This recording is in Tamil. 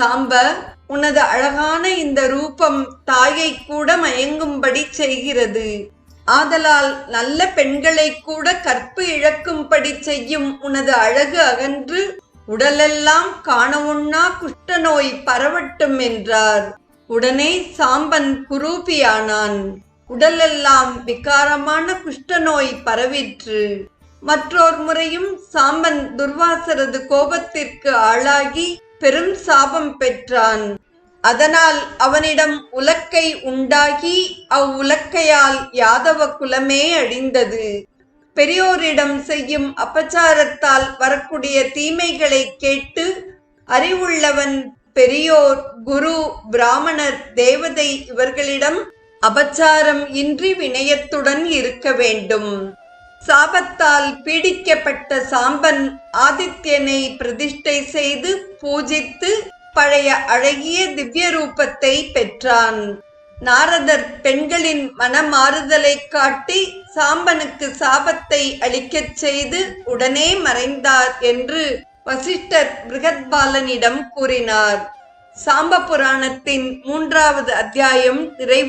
சாம்ப உனது அழகான இந்த ரூபம் தாயை கூட மயங்கும்படி செய்கிறது. ஆதலால் நல்ல பெண்களை கூட கற்பு இழக்கும்படி செய்யும் உனது அழகு அகன்று உடலெல்லாம் காணவுண்ணா குஷ்ட குஷ்டநோய் பரவட்டும் என்றார். உடனே சாம்பன் குரூபியானான். உடலெல்லாம் விகாரமான குஷ்டநோய் பரவிற்று. மற்றொரு முறையும் சாம்பன் துர்வாசரது கோபத்திற்கு ஆளாகி பெரும் சாபம் பெற்றான். அதனால் அவனிடம் உலக்கை உண்டாகி அவ்வுலக்கையால் யாதவ குலமே அழிந்தது. பெரியோரிடம் செய்யும் அபச்சாரத்தால் வரக்கூடிய தீமைகளை கேட்டு அறிவுள்ளவன் பெரியோர் குரு பிராமணர் தேவதை இவர்களிடம் அபச்சாரம் இன்றி வினயத்துடன் இருக்க வேண்டும். சாபத்தால் பீடிக்கப்பட்ட சாம்பன் ஆதித்யனை பிரதிஷ்டை செய்து பூஜித்து பழைய அழகிய திவ்ய ரூபத்தை பெற்றான். நாரதர் பெண்களின் மனமாறுதலை காட்டி சாம்பனுக்கு சாபத்தை அளிக்கச் செய்து உடனே மறைந்தார் என்று வசிஷ்டர் பிருகத்பாலனிடம் கூறினார். சாம்ப புராணத்தின் மூன்றாவது அத்தியாயம் நிறைவு